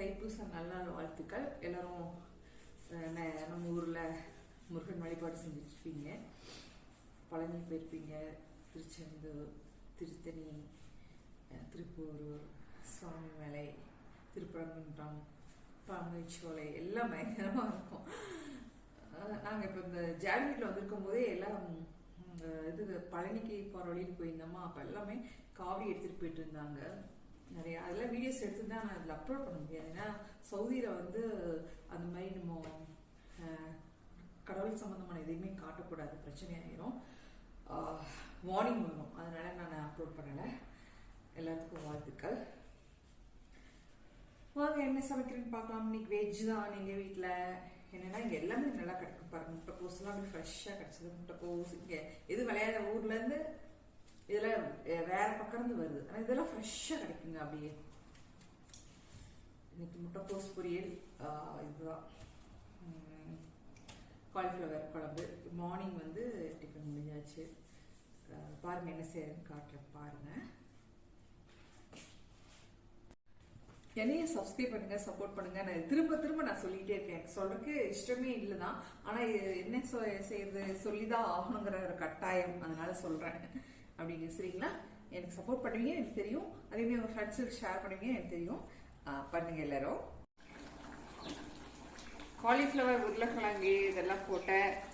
தைப்பூச நல்ல நாள் வாழ்த்துக்கள். எல்லாரும் ந- நம்ம ஊரில் முருகன் வழிபாடு செஞ்சுருப்பீங்க பழனி போயிருப்பீங்க. திருச்செந்தூர் திருத்தணி திருப்பூரூர் சுவாமிமலை திருப்பரங்குன்றம் பாம்பைச்சோலை எல்லாம் பயங்கரமாக இருக்கும். நாங்கள் இப்போ இந்த ஜான்வரியில் வந்திருக்கும் போதே எல்லாம் இது பழனிக்கு போகிற வழியில் போயிருந்தோமா? அப்போ எல்லாமே காவி எடுத்துகிட்டு போயிட்டு இருந்தாங்க. நிறைய அதெல்லாம் வீடியோஸ் எடுத்து தான் நான் அதில் அப்லோட் பண்ண முடியாது. ஏன்னா சவுதியில் வந்து அந்த மாதிரி நம்ம கடவுள் சம்மந்தமான எதையுமே காட்டக்கூடாது. பிரச்சனையாயிரும். வார்னிங் வரும். அதனால நான் அப்லோட் பண்ணலை. எல்லாத்துக்கும் வாழ்த்துக்கள். வாங்க என்ன சமைக்கிறேன்னு பார்க்கலாம். இன்னைக்கு வெஜ் தான் எங்கள் வீட்டில் என்னென்னா இங்கே எல்லாமே நல்லா கிடைக்கும். பாருங்க முட்டைக்கோஸ்லாம் அப்படி ஃப்ரெஷ்ஷாக கிடச்சிது. முட்டைக்கோஸ் இங்கே எது விளையாத ஊர்லேருந்து இதெல்லாம் வேற பக்கம் இருந்து வருது ஆனால் இதெல்லாம் ஃப்ரெஷ்ஷாக கிடைக்குங்க அப்படியே இன்னைக்கு முட்டைக்கோஸ் பொரியல் இதுதான் காலிஃப்ளவர் குழம்பு மார்னிங் வந்து டிஃபன் முடிஞ்சாச்சு பாருங்க என்ன செய்யறேன்னு காட்டுறேன் பாருங்க என்னையும் சப்ஸ்கிரைப் பண்ணுங்க சப்போர்ட் பண்ணுங்க. நான் திரும்ப திரும்ப நான் சொல்லிட்டே இருக்கேன். எனக்கு சொல்றதுக்கு இஷ்டமே இல்லை தான் ஆனா என்ன செய்யறது சொல்லிதான் ஆகணுங்கிற ஒரு கட்டாயம். அதனால சொல்றேன். அப்படிங்க சரிங்களா? எனக்கு சப்போர்ட் பண்ணுவீங்க எனக்கு தெரியும். அதே மாதிரி உங்க ஃப்ரெண்ட்ஸுக்கு ஷேர் பண்ணுவீங்க எனக்கு தெரியும். பண்ணுங்க எல்லாரும். காலிஃப்ளவர் உருளைக்கிழங்கு இதெல்லாம் போட்ட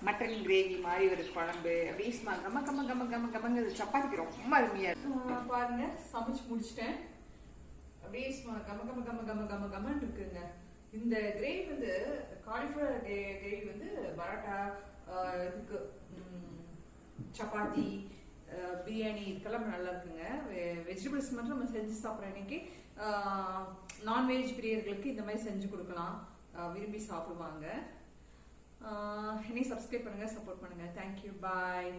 மட்டன் கிரேவி மாதிரி ஒரு குழம்பு அப்படியே சும்மா கம கம கம கம கமங்க சப்பாத்திக்கு ரொம்ப அருமையா இருக்கு. பாருங்க சமைச்சு முடிச்சிட்டேன். அப்படியே சும்மா கம கம கம கம கம கமன்னு இருக்குங்க. இந்த கிரேவி வந்து காலிஃப்ளவர் கிரேவி வந்து பரோட்டா இதுக்கு சப்பாத்தி பிரியாணி இதுக்கெல்லாம் நல்லா இருக்குங்க. வெஜிடபிள்ஸ் மட்டும் நம்ம செஞ்சு சாப்பிட்ற இன்னைக்கு நான்வெஜ் பிரியர்களுக்கு இந்த மாதிரி செஞ்சு கொடுக்கலாம். விரும்பி சாப்பிடுவாங்க. ஆஹ், என்னையும் சப்ஸ்கிரைப் பண்ணுங்க சப்போர்ட் பண்ணுங்க. Thank you bye